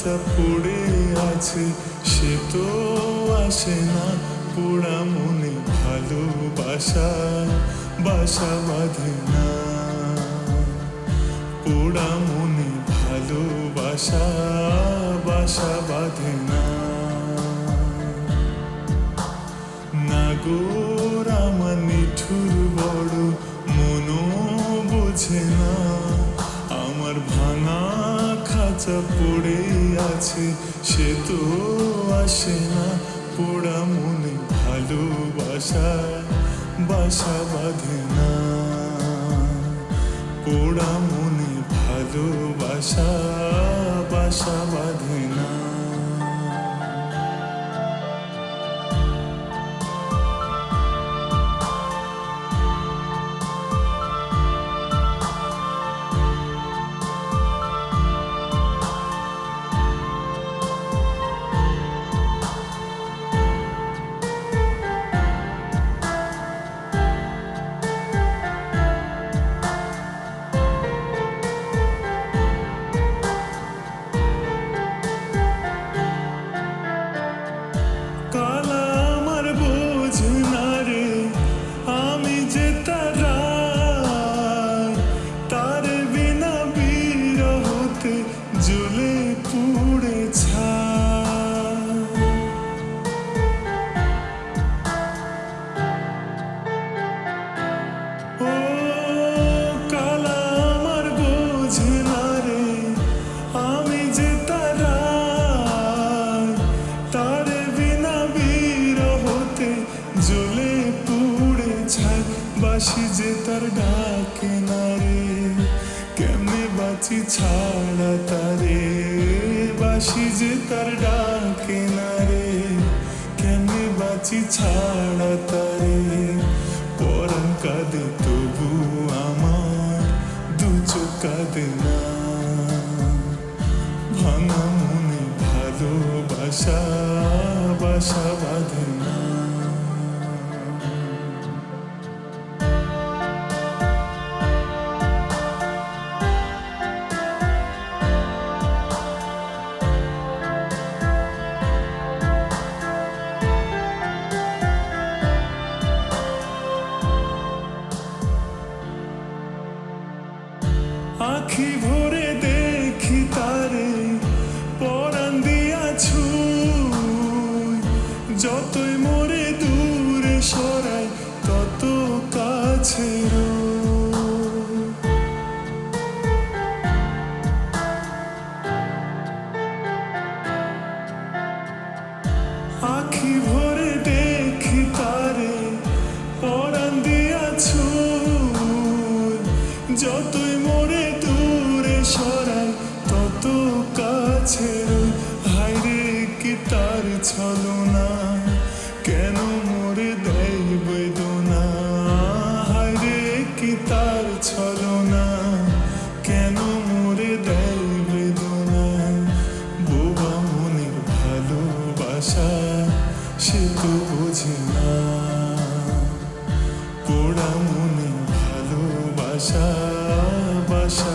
খাঁচা পড়ে আছে, সে তো আসে না। পোড়া মনে ভালোবাসা, বাসা বাঁধে না। পোড়া মনে ভালোবাসা, বাসা বাঁধে না। নাগর আমার বড় মনো বোঝে না। আমার ভাঙা খাঁচা পড়ে আছে, সে তো আসে না। পোড়া মনে ভালোবাসা, বাসা বাঁধে না। পোড়া মনে ভালোবাসা, বাসা বাঁধে বাঁচি ছাড়া তারে বাসি যে তার ডাকে না রে। কেমনে বাঁচি ছাড়া তারে? পরম কাঁদে তবু আমার, দু চোখ না। ভাঙা মনে ভালোবাসা, বাসা qui vous ছলনা কেন মোরে দেয় বেদনা? হাইরে কি তার ছলনা? কেন মোরে দেয় বেদনা? বোবা মনের ভালোবাসা, সে তো বোঝে না। পোড়া মনে ভালোবাসা, বাসা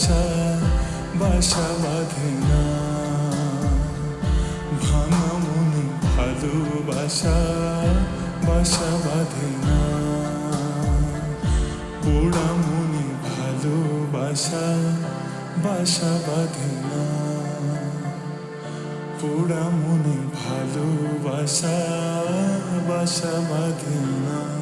ভালোবাসা, বাসা বাঁধে না। ভাঙা মনে ভালোবাসা, বাসা বাঁধে না। পোড়া মনে ভালোবাসা, বাসা বাঁধে না। পোড়া মনে ভালোবাসা, বাসা বাঁধে না।